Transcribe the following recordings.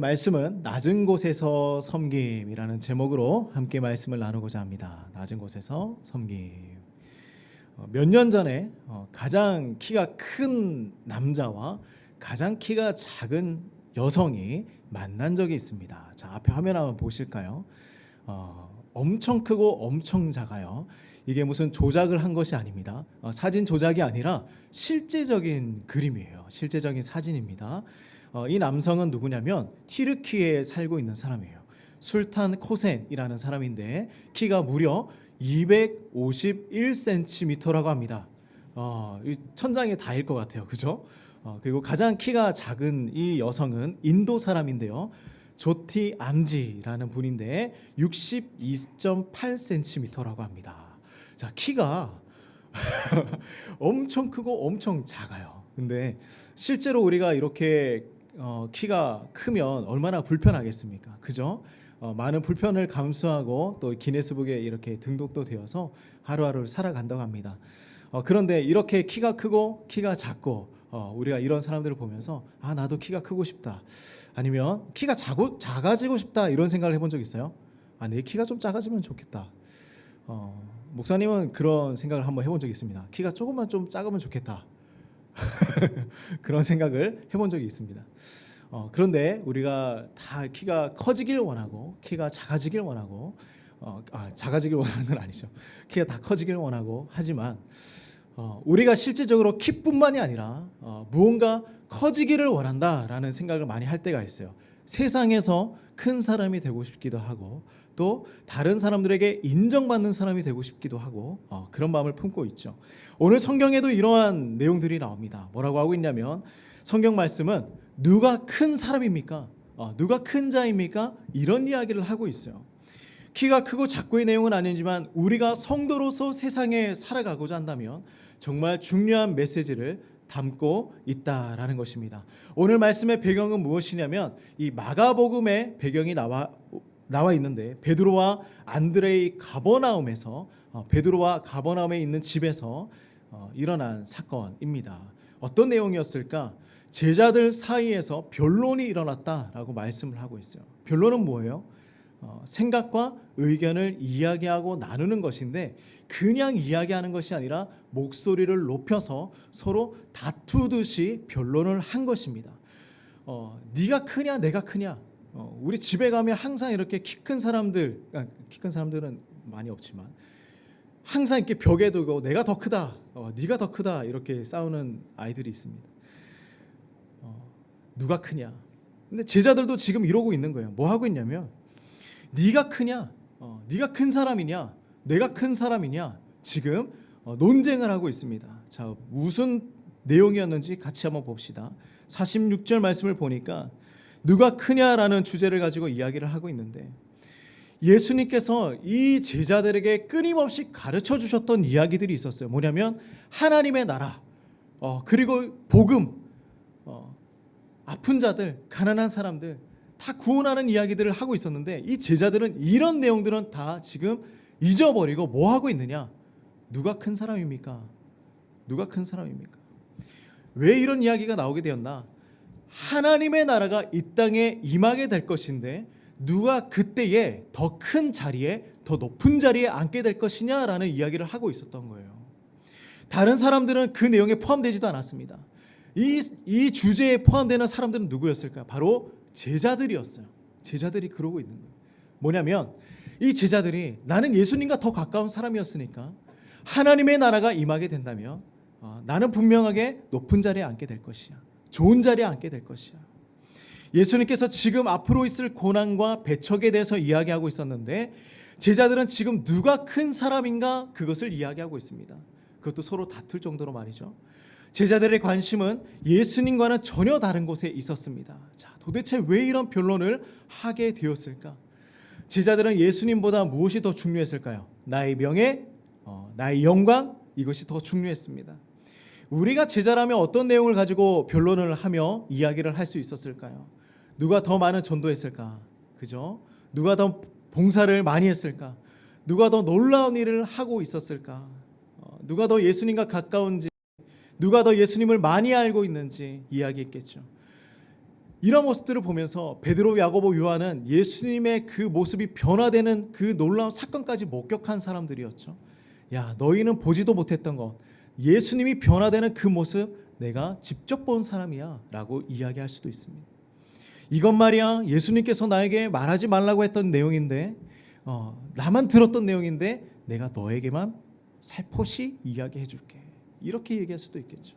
오늘 말씀은 낮은 곳에서 섬김이라는 제목으로 함께 말씀을 나누고자 합니다. 낮은 곳에서 섬김. 어, 몇년 전에 어, 가장 키가 큰 남자와 가장 키가 작은 여성이 만난 적이 있습니다. 자 앞에 화면 한번 보실까요? 어, 엄청 크고 엄청 작아요. 이게 무슨 조작을 한 것이 아닙니다. 어, 사진 조작이 아니라 실제적인 그림이에요. 실제적인 사진입니다. 어, 이 남성은 누구냐면 티르키에 살고 있는 사람이에요. 술탄 코센이라는 사람인데 키가 무려 251cm라고 합니다. 어, 이 천장에 닿을 것 같아요. 그죠? 어, 그리고 가장 키가 작은 이 여성은 인도 사람인데요. 조티 암지라는 분인데 62.8cm라고 합니다. 자, 키가 엄청 크고 엄청 작아요. 근데 실제로 우리가 이렇게 어, 키가 크면 얼마나 불편하겠습니까? 그죠? 어, 많은 불편을 감수하고 또 기네스북에 이렇게 등록도 되어서 하루하루를 살아간다고 합니다. 어, 그런데 이렇게 키가 크고 키가 작고 어, 우리가 이런 사람들을 보면서 아 나도 키가 크고 싶다 아니면 키가 작고 작아지고 싶다 이런 생각을 해본 적 있어요? 아내 키가 좀 작아지면 좋겠다. 어, 목사님은 그런 생각을 한번 해본 적이 있습니다. 키가 조금만 좀 작으면 좋겠다. 그런 생각을 해본 적이 있습니다. 어, 그런데 우리가 다 키가 커지길 원하고 키가 작아지길 원하고 어, 아, 작아지길 원하는 건 아니죠. 키가 다 커지길 원하고 하지만 어, 우리가 실질적으로 키뿐만이 아니라 어, 무언가 커지기를 원한다라는 생각을 많이 할 때가 있어요. 세상에서 큰 사람이 되고 싶기도 하고 또 다른 사람들에게 인정받는 사람이 되고 싶기도 하고 어, 그런 마음을 품고 있죠. 오늘 성경에도 이러한 내용들이 나옵니다. 뭐라고 하고 있냐면 성경 말씀은 누가 큰 사람입니까? 어, 누가 큰 자입니까? 이런 이야기를 하고 있어요. 키가 크고 작고의 내용은 아니지만 우리가 성도로서 세상에 살아가고자 한다면 정말 중요한 메시지를 담고 있다라는 것입니다. 오늘 말씀의 배경은 무엇이냐면 이 마가복음의 배경이 나와 나와 있는데 베드로와 안드레이 가버나움에서 어, 베드로와 가버나움에 있는 집에서 어, 일어난 사건입니다. 어떤 내용이었을까? 제자들 사이에서 변론이 일어났다라고 말씀을 하고 있어요. 변론은 뭐예요? 어, 생각과 의견을 이야기하고 나누는 것인데 그냥 이야기하는 것이 아니라 목소리를 높여서 서로 다투듯이 변론을 한 것입니다. 어, 네가 크냐 내가 크냐 어, 우리 집에 가면 항상 이렇게 키 큰 사람들 아, 키큰 사람들은 많이 없지만 항상 이렇게 벽에 두고 내가 더 크다 어, 네가 더 크다 이렇게 싸우는 아이들이 있습니다. 어, 누가 크냐 근데 제자들도 지금 이러고 있는 거예요. 뭐 하고 있냐면 네가 크냐, 어, 네가 큰 사람이냐, 내가 큰 사람이냐 지금 어, 논쟁을 하고 있습니다. 자 무슨 내용이었는지 같이 한번 봅시다. 46절 말씀을 보니까 누가 크냐라는 주제를 가지고 이야기를 하고 있는데 예수님께서 이 제자들에게 끊임없이 가르쳐 주셨던 이야기들이 있었어요. 뭐냐면 하나님의 나라, 어, 그리고 복음, 어, 아픈 자들, 가난한 사람들 다 구원하는 이야기들을 하고 있었는데 이 제자들은 이런 내용들은 다 지금 잊어버리고 뭐 하고 있느냐? 누가 큰 사람입니까? 누가 큰 사람입니까? 왜 이런 이야기가 나오게 되었나? 하나님의 나라가 이 땅에 임하게 될 것인데 누가 그때에 더 큰 자리에 더 높은 자리에 앉게 될 것이냐라는 이야기를 하고 있었던 거예요. 다른 사람들은 그 내용에 포함되지도 않았습니다. 이, 이 주제에 포함되는 사람들은 누구였을까? 바로 제자들이었어요. 제자들이 그러고 있는 거예요. 뭐냐면 이 제자들이 나는 예수님과 더 가까운 사람이었으니까 하나님의 나라가 임하게 된다면 어, 나는 분명하게 높은 자리에 앉게 될 것이야. 좋은 자리에 앉게 될 것이야. 예수님께서 지금 앞으로 있을 고난과 배척에 대해서 이야기하고 있었는데 제자들은 지금 누가 큰 사람인가 그것을 이야기하고 있습니다. 그것도 서로 다툴 정도로 말이죠. 제자들의 관심은 예수님과는 전혀 다른 곳에 있었습니다. 자, 도대체 왜 이런 변론을 하게 되었을까? 제자들은 예수님보다 무엇이 더 중요했을까요? 나의 명예, 어, 나의 영광 이것이 더 중요했습니다. 우리가 제자라면 어떤 내용을 가지고 변론을 하며 이야기를 할 수 있었을까요? 누가 더 많은 전도했을까? 그죠? 누가 더 봉사를 많이 했을까? 누가 더 놀라운 일을 하고 있었을까? 어, 누가 더 예수님과 가까운지, 누가 더 예수님을 많이 알고 있는지 이야기했겠죠. 이런 모습들을 보면서 베드로, 야고보, 요한은 예수님의 그 모습이 변화되는 그 놀라운 사건까지 목격한 사람들이었죠. 야, 너희는 보지도 못했던 것, 예수님이 변화되는 그 모습 내가 직접 본 사람이야 라고 이야기할 수도 있습니다. 이것 말이야 예수님께서 나에게 말하지 말라고 했던 내용인데 어, 나만 들었던 내용인데 내가 너에게만 살포시 이야기해 줄게. 이렇게 얘기할 수도 있겠죠.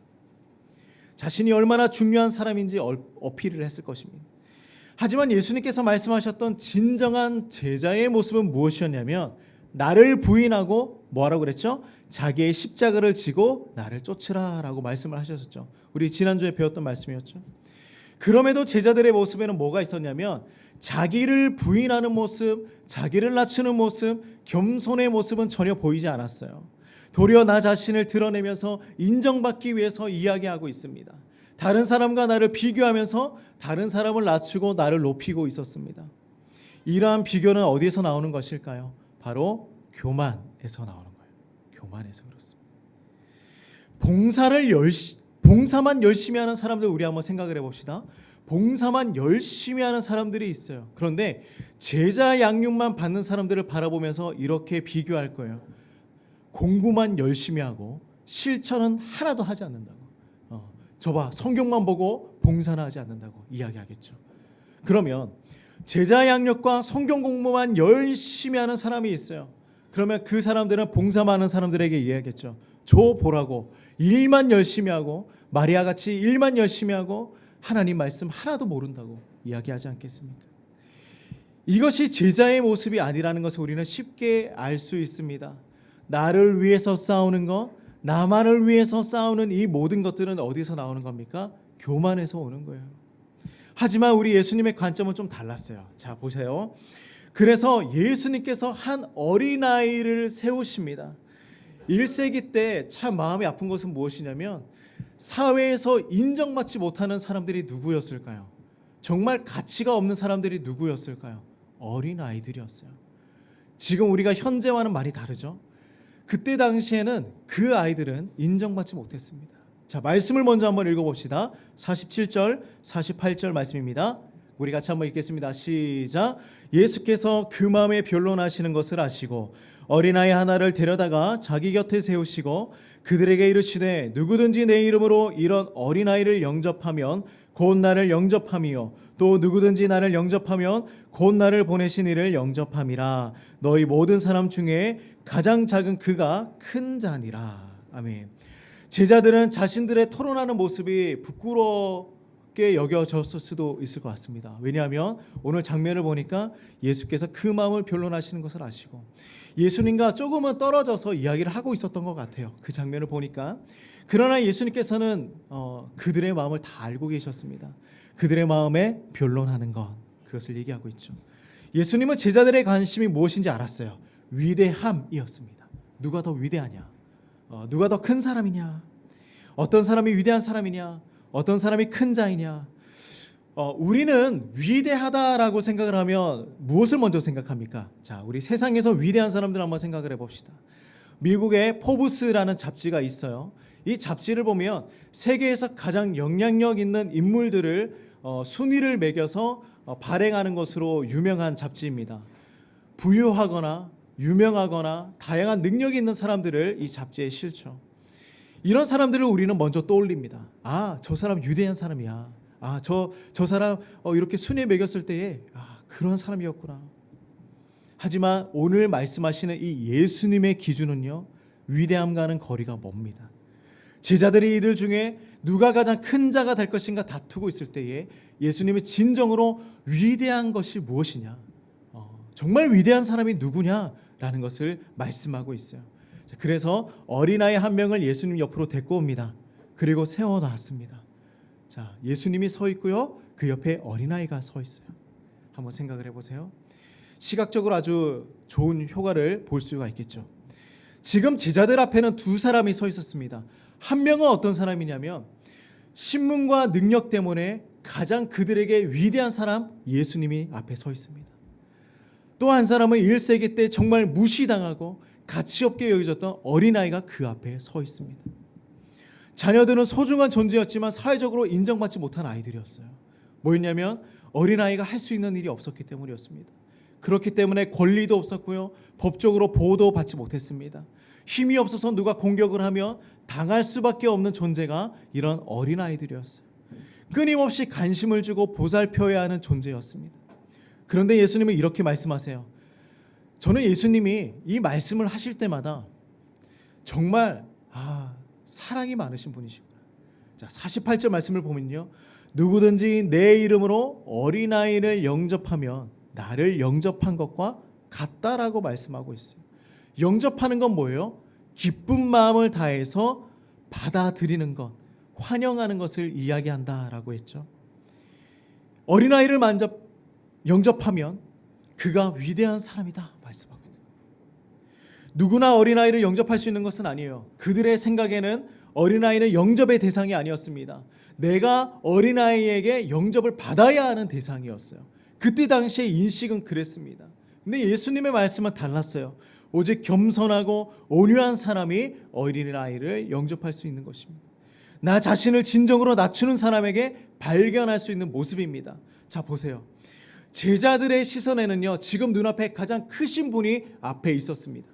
자신이 얼마나 중요한 사람인지 얼- 어필을 했을 것입니다. 하지만 예수님께서 말씀하셨던 진정한 제자의 모습은 무엇이었냐면 나를 부인하고 뭐라고 그랬죠? 자기의 십자가를 지고 나를 쫓으라라고 말씀을 하셨었죠. 우리 지난주에 배웠던 말씀이었죠. 그럼에도 제자들의 모습에는 뭐가 있었냐면 자기를 부인하는 모습, 자기를 낮추는 모습, 겸손의 모습은 전혀 보이지 않았어요. 도리어 나 자신을 드러내면서 인정받기 위해서 이야기하고 있습니다. 다른 사람과 나를 비교하면서 다른 사람을 낮추고 나를 높이고 있었습니다. 이러한 비교는 어디에서 나오는 것일까요? 바로 교만에서 나오는. 교만에서 그렇습니다. 봉사를 열시, 봉사만 열심히 하는 사람들 우리 한번 생각을 해봅시다. 봉사만 열심히 하는 사람들이 있어요. 그런데 제자 양육만 받는 사람들을 바라보면서 이렇게 비교할 거예요. 공부만 열심히 하고 실천은 하나도 하지 않는다고. 어, 저봐 성경만 보고 봉사는 하지 않는다고 이야기하겠죠. 그러면 제자 양육과 성경 공부만 열심히 하는 사람이 있어요. 그러면 그 사람들은 봉사만 하는 사람들에게 이야기하겠죠. 줘 보라고 일만 열심히 하고 마리아 같이 일만 열심히 하고 하나님 말씀 하나도 모른다고 이야기하지 않겠습니까? 이것이 제자의 모습이 아니라는 것을 우리는 쉽게 알 수 있습니다. 나를 위해서 싸우는 것, 나만을 위해서 싸우는 이 모든 것들은 어디서 나오는 겁니까? 교만에서 오는 거예요. 하지만 우리 예수님의 관점은 좀 달랐어요. 자, 보세요. 그래서 예수님께서 한 어린아이를 세우십니다. 1세기 때 참 마음이 아픈 것은 무엇이냐면 사회에서 인정받지 못하는 사람들이 누구였을까요? 정말 가치가 없는 사람들이 누구였을까요? 어린아이들이었어요. 지금 우리가 현재와는 많이 다르죠. 그때 당시에는 그 아이들은 인정받지 못했습니다. 자, 말씀을 먼저 한번 읽어봅시다. 47절, 48절 말씀입니다. 우리 같이 한번 읽겠습니다. 시작. 예수께서 그 마음에 변론하시는 것을 아시고 어린아이 하나를 데려다가 자기 곁에 세우시고 그들에게 이르시되 누구든지 내 이름으로 이런 어린아이를 영접하면 곧 나를 영접함이요 또 누구든지 나를 영접하면 곧 나를 보내신 이를 영접함이라 너희 모든 사람 중에 가장 작은 그가 큰 자니라 아멘. 제자들은 자신들의 토론하는 모습이 부끄 럽게 여겨졌을 수도 있을 것 같습니다. 왜냐하면 오늘 장면을 보니까 예수께서 그 마음을 변론하시는 것을 아시고 예수님과 조금은 떨어져서 이야기를 하고 있었던 것 같아요. 그 장면을 보니까 그러나 예수님께서는 어, 그들의 마음을 다 알고 계셨습니다. 그들의 마음에 변론하는 것 그것을 얘기하고 있죠. 예수님은 제자들의 관심이 무엇인지 알았어요. 위대함이었습니다. 누가 더 위대하냐? 어, 누가 더 큰 사람이냐? 어떤 사람이 위대한 사람이냐? 어떤 사람이 큰 자이냐? 어, 우리는 위대하다라고 생각을 하면 무엇을 먼저 생각합니까? 자, 우리 세상에서 위대한 사람들 한번 생각을 해봅시다. 미국의 포브스라는 잡지가 있어요. 이 잡지를 보면 세계에서 가장 영향력 있는 인물들을 어, 순위를 매겨서 어, 발행하는 것으로 유명한 잡지입니다. 부유하거나 유명하거나 다양한 능력이 있는 사람들을 이 잡지에 실죠. 이런 사람들을 우리는 먼저 떠올립니다. 아, 저 사람 위대한 사람이야. 아, 저, 저 사람 어, 이렇게 순위에 매겼을 때에 아, 그런 사람이었구나. 하지만 오늘 말씀하시는 이 예수님의 기준은요, 위대함과는 거리가 멉니다. 제자들이 이들 중에 누가 가장 큰 자가 될 것인가 다투고 있을 때에 예수님이 진정으로 위대한 것이 무엇이냐, 어, 정말 위대한 사람이 누구냐라는 것을 말씀하고 있어요. 자, 그래서 어린아이 한 명을 예수님 옆으로 데리고 옵니다. 그리고 세워놨습니다. 자, 예수님이 서 있고요. 그 옆에 어린아이가 서 있어요. 한번 생각을 해보세요. 시각적으로 아주 좋은 효과를 볼 수가 있겠죠. 지금 제자들 앞에는 두 사람이 서 있었습니다. 한 명은 어떤 사람이냐면 신문과 능력 때문에 가장 그들에게 위대한 사람 예수님이 앞에 서 있습니다. 또 한 사람은 1세기 때 정말 무시당하고 가치 없게 여겨졌던 어린아이가 그 앞에 서 있습니다. 자녀들은 소중한 존재였지만 사회적으로 인정받지 못한 아이들이었어요. 뭐였냐면 어린아이가 할 수 있는 일이 없었기 때문이었습니다. 그렇기 때문에 권리도 없었고요. 법적으로 보호도 받지 못했습니다. 힘이 없어서 누가 공격을 하면 당할 수밖에 없는 존재가 이런 어린아이들이었어요. 끊임없이 관심을 주고 보살펴야 하는 존재였습니다. 그런데 예수님은 이렇게 말씀하세요. 저는 예수님이 이 말씀을 하실 때마다 정말 아, 사랑이 많으신 분이시구나. 자, 48절 말씀을 보면요. 누구든지 내 이름으로 어린아이를 영접하면 나를 영접한 것과 같다라고 말씀하고 있어요. 영접하는 건 뭐예요? 기쁜 마음을 다해서 받아들이는 것, 환영하는 것을 이야기한다라고 했죠. 어린아이를 만져 영접하면 그가 위대한 사람이다 말씀하고 있는 거예요. 누구나 어린아이를 영접할 수 있는 것은 아니에요. 그들의 생각에는 어린아이는 영접의 대상이 아니었습니다. 내가 어린아이에게 영접을 받아야 하는 대상이었어요. 그때 당시의 인식은 그랬습니다. 근데 예수님의 말씀은 달랐어요. 오직 겸손하고 온유한 사람이 어린아이를 영접할 수 있는 것입니다. 나 자신을 진정으로 낮추는 사람에게 발견할 수 있는 모습입니다. 자, 보세요. 제자들의 시선에는요, 지금 눈앞에 가장 크신 분이 앞에 있었습니다.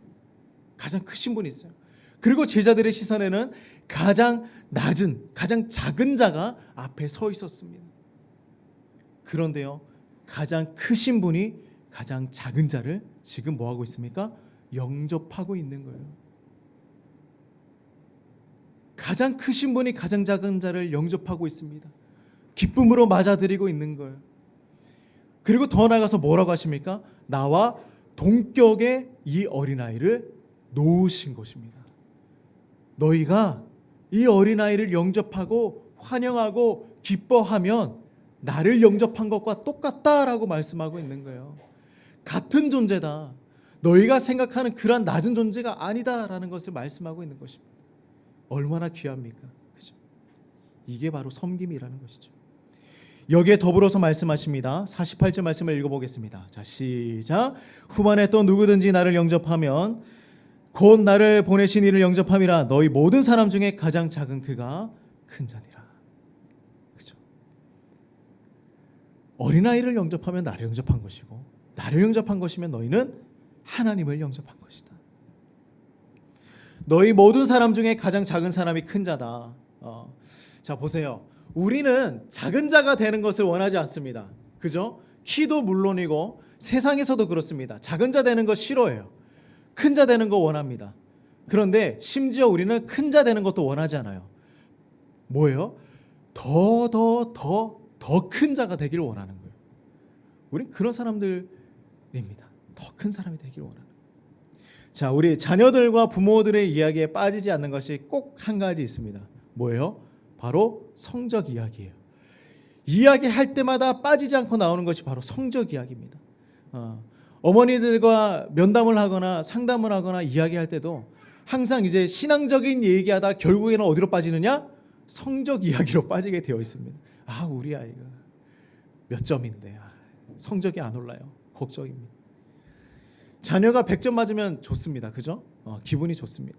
가장 크신 분이 있어요. 그리고 제자들의 시선에는 가장 낮은, 가장 작은 자가 앞에 서 있었습니다. 그런데요, 가장 크신 분이 가장 작은 자를 지금 뭐 하고 있습니까? 영접하고 있는 거예요. 가장 크신 분이 가장 작은 자를 영접하고 있습니다. 기쁨으로 맞아들이고 있는 거예요. 그리고 더 나가서 뭐라고 하십니까? 나와 동격의 이 어린아이를 놓으신 것입니다. 너희가 이 어린아이를 영접하고 환영하고 기뻐하면 나를 영접한 것과 똑같다라고 말씀하고 있는 거예요. 같은 존재다. 너희가 생각하는 그러한 낮은 존재가 아니다라는 것을 말씀하고 있는 것입니다. 얼마나 귀합니까? 그죠? 이게 바로 섬김이라는 것이죠. 여기에 더불어서 말씀하십니다. 48절 말씀을 읽어보겠습니다. 자, 시작. 후반에 또 누구든지 나를 영접하면 곧 나를 보내신 이를 영접함이라 너희 모든 사람 중에 가장 작은 그가 큰 자니라. 그죠? 어린아이를 영접하면 나를 영접한 것이고 나를 영접한 것이면 너희는 하나님을 영접한 것이다. 너희 모든 사람 중에 가장 작은 사람이 큰 자다. 어. 자 보세요. 우리는 작은 자가 되는 것을 원하지 않습니다. 그죠? 키도 물론이고 세상에서도 그렇습니다. 작은 자 되는 거 싫어해요. 큰 자 되는 거 원합니다. 그런데 심지어 우리는 큰 자 되는 것도 원하지 않아요. 뭐예요? 더 더 더 더 큰 자가 되기를 원하는 거예요. 우린 그런 사람들입니다. 더 큰 사람이 되기를 원하는. 거예요. 자, 우리 자녀들과 부모들의 이야기에 빠지지 않는 것이 꼭 한 가지 있습니다. 뭐예요? 바로 성적 이야기예요. 이야기할 때마다 빠지지 않고 나오는 것이 바로 성적 이야기입니다. 어, 어머니들과 면담을 하거나 상담을 하거나 이야기할 때도 항상 이제 신앙적인 얘기하다 결국에는 어디로 빠지느냐? 성적 이야기로 빠지게 되어 있습니다. 아, 우리 아이가 몇 점인데 아, 성적이 안 올라요. 걱정입니다. 자녀가 100점 맞으면 좋습니다. 그죠? 어, 기분이 좋습니다.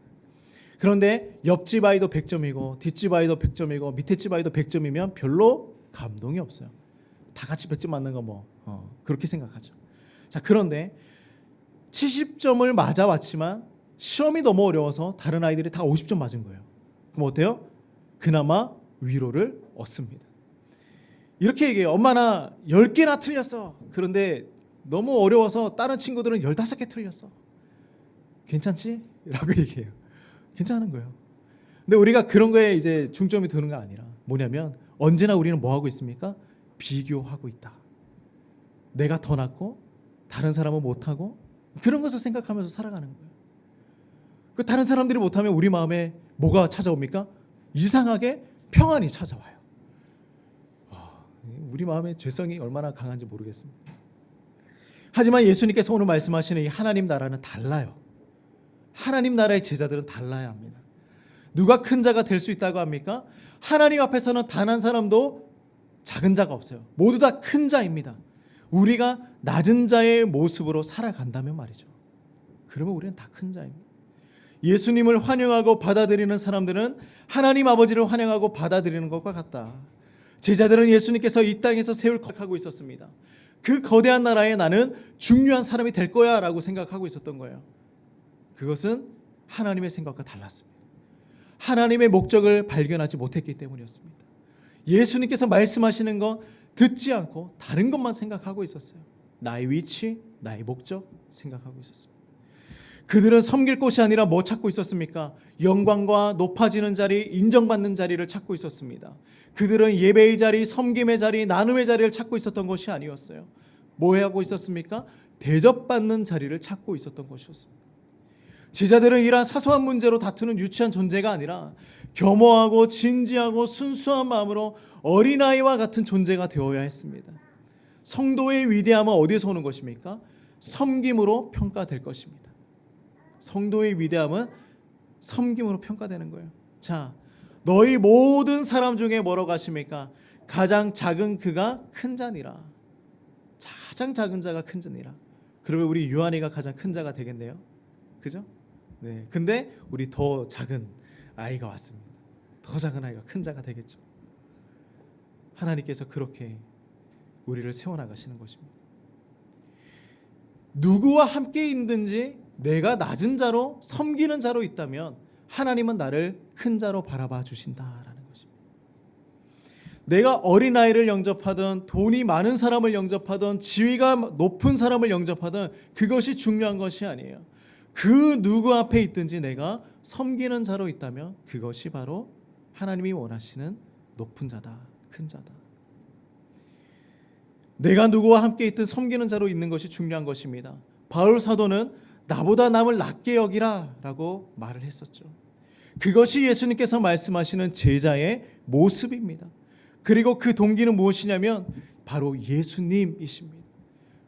그런데 옆집 아이도 100점이고 뒷집 아이도 100점이고 밑에 집 아이도 100점이면 별로 감동이 없어요. 다 같이 100점 맞는 거뭐 어, 그렇게 생각하죠. 자 그런데 70점을 맞아왔지만 시험이 너무 어려워서 다른 아이들이 다 50점 맞은 거예요. 그럼 어때요? 그나마 위로를 얻습니다. 이렇게 얘기해요. 엄마 나 10개나 틀렸어. 그런데 너무 어려워서 다른 친구들은 15개 틀렸어. 괜찮지? 라고 얘기해요. 괜찮은 거예요. 근데 우리가 그런 거에 이제 중점이 두는 거 아니라 뭐냐면 언제나 우리는 뭐 하고 있습니까? 비교하고 있다. 내가 더 낫고 다른 사람은 못 하고 그런 것을 생각하면서 살아가는 거예요. 그 다른 사람들이 못하면 우리 마음에 뭐가 찾아옵니까? 이상하게 평안이 찾아와요. 아, 우리 마음의 죄성이 얼마나 강한지 모르겠습니다. 하지만 예수님께서 오늘 말씀하시는 이 하나님 나라는 달라요. 하나님 나라의 제자들은 달라야 합니다. 누가 큰 자가 될 수 있다고 합니까? 하나님 앞에서는 단 한 사람도 작은 자가 없어요. 모두 다 큰 자입니다. 우리가 낮은 자의 모습으로 살아간다면 말이죠. 그러면 우리는 다 큰 자입니다. 예수님을 환영하고 받아들이는 사람들은 하나님 아버지를 환영하고 받아들이는 것과 같다. 제자들은 예수님께서 이 땅에서 세울 하고 있었습니다. 그 거대한 나라에 나는 중요한 사람이 될 거야라고 생각하고 있었던 거예요. 그것은 하나님의 생각과 달랐습니다. 하나님의 목적을 발견하지 못했기 때문이었습니다. 예수님께서 말씀하시는 거 듣지 않고 다른 것만 생각하고 있었어요. 나의 위치, 나의 목적 생각하고 있었습니다. 그들은 섬길 곳이 아니라 뭐 찾고 있었습니까? 영광과 높아지는 자리, 인정받는 자리를 찾고 있었습니다. 그들은 예배의 자리, 섬김의 자리, 나눔의 자리를 찾고 있었던 것이 아니었어요. 뭐 하고 있었습니까? 대접받는 자리를 찾고 있었던 것이었습니다. 제자들은 이러한 사소한 문제로 다투는 유치한 존재가 아니라 겸허하고 진지하고 순수한 마음으로 어린아이와 같은 존재가 되어야 했습니다. 성도의 위대함은 어디서 오는 것입니까? 섬김으로 평가될 것입니다. 성도의 위대함은 섬김으로 평가되는 거예요. 자, 너희 모든 사람 중에 뭐라고 하십니까? 가장 작은 그가 큰 자니라. 가장 작은 자가 큰 자니라. 그러면 우리 유한이가 가장 큰 자가 되겠네요. 그죠? 네. 근데 우리 더 작은 아이가 왔습니다. 더 작은 아이가 큰 자가 되겠죠. 하나님께서 그렇게 우리를 세워 나가시는 것입니다. 누구와 함께 있든지 내가 낮은 자로 섬기는 자로 있다면 하나님은 나를 큰 자로 바라봐 주신다라는 것입니다. 내가 어린 아이를 영접하든 돈이 많은 사람을 영접하든 지위가 높은 사람을 영접하든 그것이 중요한 것이 아니에요. 그 누구 앞에 있든지 내가 섬기는 자로 있다면 그것이 바로 하나님이 원하시는 높은 자다, 큰 자다. 내가 누구와 함께 있든 섬기는 자로 있는 것이 중요한 것입니다. 바울 사도는 나보다 남을 낮게 여기라라고 말을 했었죠. 그것이 예수님께서 말씀하시는 제자의 모습입니다. 그리고 그 동기는 무엇이냐면 바로 예수님이십니다.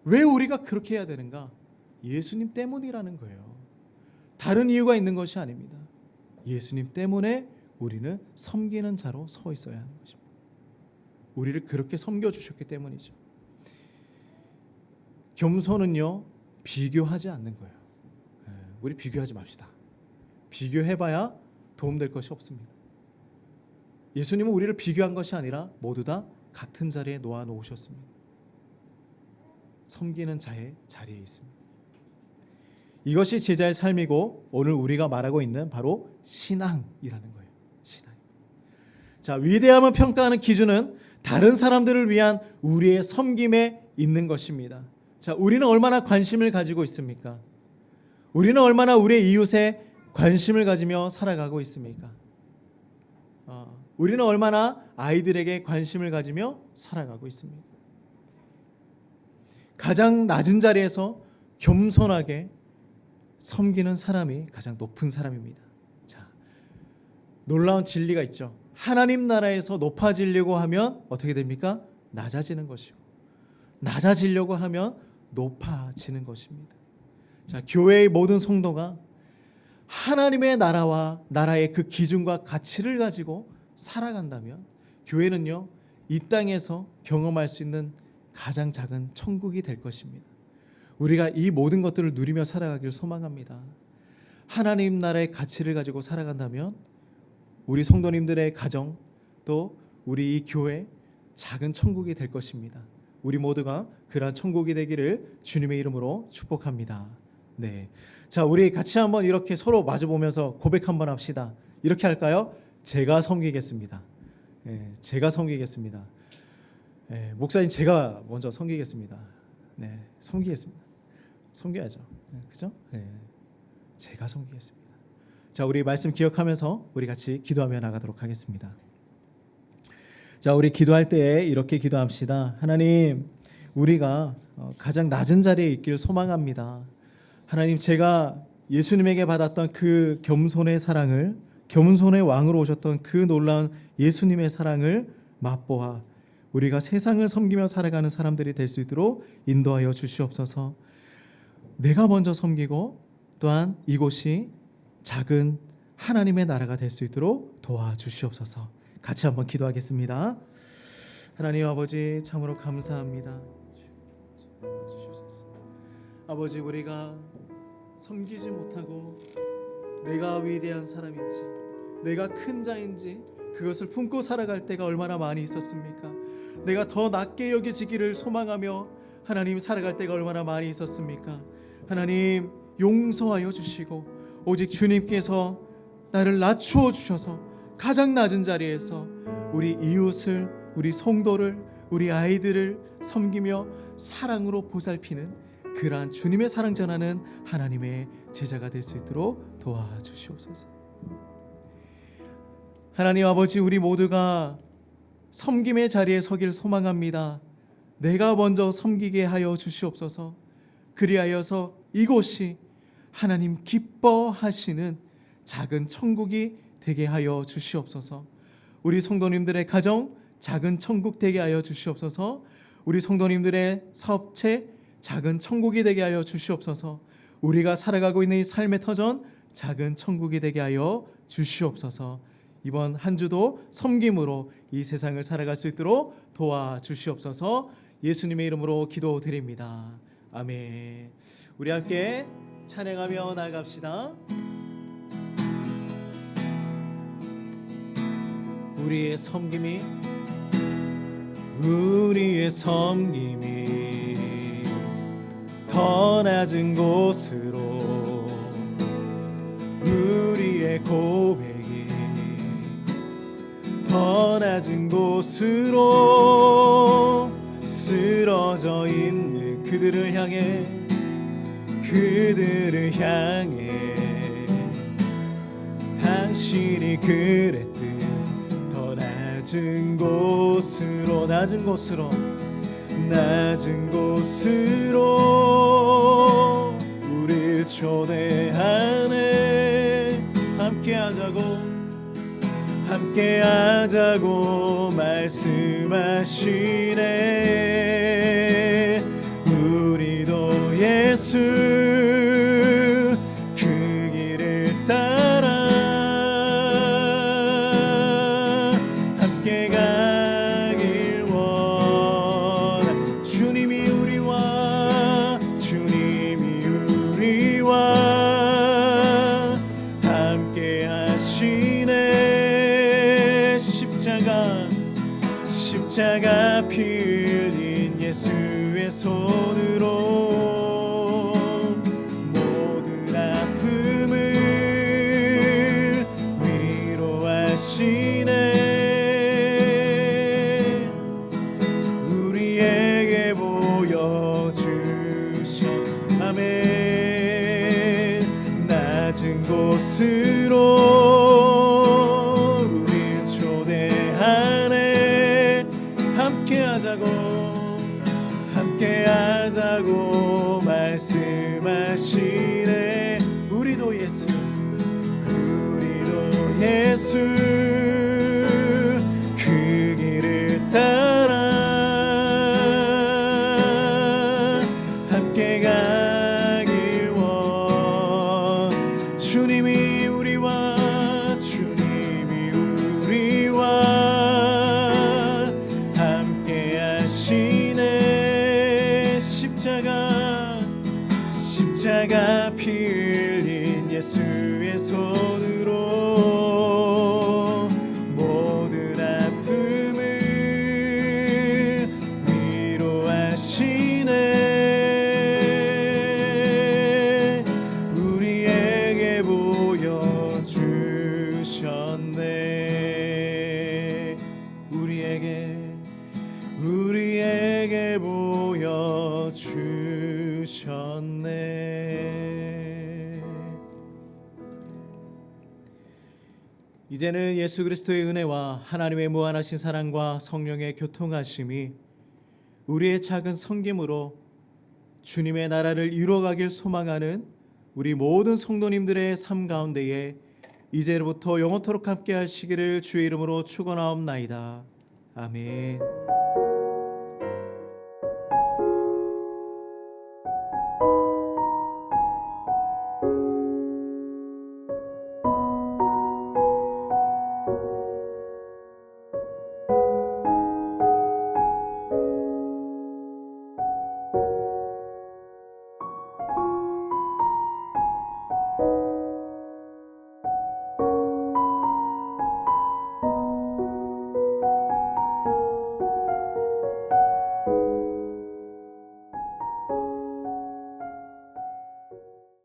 왜 우리가 그렇게 해야 되는가? 예수님 때문이라는 거예요. 다른 이유가 있는 것이 아닙니다. 예수님 때문에 우리는 섬기는 자로 서 있어야 하는 것입니다. 우리를 그렇게 섬겨 주셨기 때문이죠. 겸손은요 비교하지 않는 거예요. 예, 우리 비교하지 맙시다. 비교해봐야 도움될 것이 없습니다. 예수님은 우리를 비교한 것이 아니라 모두 다 같은 자리에 놓아 놓으셨습니다. 섬기는 자의 자리에 있습니다. 이것이 제자의 삶이고 오늘 우리가 말하고 있는 바로 신앙이라는 거예요. 신앙. 자, 위대함을 평가하는 기준은 다른 사람들을 위한 우리의 섬김에 있는 것입니다. 자, 우리는 얼마나 관심을 가지고 있습니까? 우리는 얼마나 우리의 이웃에 관심을 가지며 살아가고 있습니까? 어, 우리는 얼마나 아이들에게 관심을 가지며 살아가고 있습니까? 가장 낮은 자리에서 겸손하게 섬기는 사람이 가장 높은 사람입니다. 자, 놀라운 진리가 있죠. 하나님 나라에서 높아지려고 하면 어떻게 됩니까? 낮아지는 것이고, 낮아지려고 하면 높아지는 것입니다. 자, 교회의 모든 성도가 하나님의 나라와 나라의 그 기준과 가치를 가지고 살아간다면 교회는요, 이 땅에서 경험할 수 있는 가장 작은 천국이 될 것입니다. 우리가 이 모든 것들을 누리며 살아가길 소망합니다. 하나님 나라의 가치를 가지고 살아간다면 우리 성도님들의 가정 또 우리 이 교회 작은 천국이 될 것입니다. 우리 모두가 그러한 천국이 되기를 주님의 이름으로 축복합니다. 네. 자, 우리 같이 한번 이렇게 서로 마주 보면서 고백 한번 합시다. 이렇게 할까요? 제가 섬기겠습니다. 네, 제가 섬기겠습니다. 네, 목사님 제가 먼저 섬기겠습니다. 네, 섬기겠습니다. 섬겨야죠. 네, 그죠? 네, 제가 섬기겠습니다. 자, 우리 말씀 기억하면서 우리 같이 기도하며 나가도록 하겠습니다. 자, 우리 기도할 때 이렇게 기도합시다. 하나님, 우리가 어, 가장 낮은 자리에 있길 소망합니다. 하나님, 제가 예수님에게 받았던 그 겸손의 사랑을 겸손의 왕으로 오셨던 그 놀라운 예수님의 사랑을 맛보아 우리가 세상을 섬기며 살아가는 사람들이 될 수 있도록 인도하여 주시옵소서. 내가 먼저 섬기고 또한 이곳이 작은 하나님의 나라가 될 수 있도록 도와주시옵소서. 같이 한번 기도하겠습니다. 하나님 아버지 참으로 감사합니다. 아버지 우리가 섬기지 못하고 내가 위대한 사람인지 내가 큰 자인지 그것을 품고 살아갈 때가 얼마나 많이 있었습니까? 내가 더 낮게 여겨지기를 소망하며 하나님 살아갈 때가 얼마나 많이 있었습니까? 하나님 용서하여 주시고 오직 주님께서 나를 낮추어 주셔서 가장 낮은 자리에서 우리 이웃을 우리 성도를 우리 아이들을 섬기며 사랑으로 보살피는 그러한 주님의 사랑 전하는 하나님의 제자가 될 수 있도록 도와주시옵소서. 하나님 아버지 우리 모두가 섬김의 자리에 서길 소망합니다. 내가 먼저 섬기게 하여 주시옵소서. 그리하여서 이곳이 하나님 기뻐하시는 작은 천국이 되게 하여 주시옵소서. 우리 성도님들의 가정 작은 천국 되게 하여 주시옵소서. 우리 성도님들의 사업체 작은 천국이 되게 하여 주시옵소서. 우리가 살아가고 있는 이 삶의 터전 작은 천국이 되게 하여 주시옵소서. 이번 한 주도 섬김으로 이 세상을 살아갈 수 있도록 도와 주시옵소서. 예수님의 이름으로 기도드립니다. 아멘. 우리 함께 찬양하며 나아갑시다. 우리의 섬김이 우리의 섬김이 더 낮은 곳으로 우리의 고백이 더 낮은 곳으로 쓰러져 있는 그들을 향해 그들을 향해 당신이 그랬듯 더 낮은 곳으로 낮은 곳으로 낮은 곳으로 우릴 초대하네. 함께하자고 함께하자고 말씀하시네 예수 그 길을 따라 함께 가길 원 주님이 우리와 주님이 우리와 함께 하시네. 십자가 십자가 피 흘린 예수의 손 이제는 예수 그리스도의 은혜와 하나님의 무한하신 사랑과 성령의 교통하심이 우리의 작은 성김으로 주님의 나라를 이루어가길 소망하는 우리 모든 성도님들의 삶 가운데에 이제로부터 영원토록 함께 하시기를 주의 이름으로 축원하옵나이다. 아멘.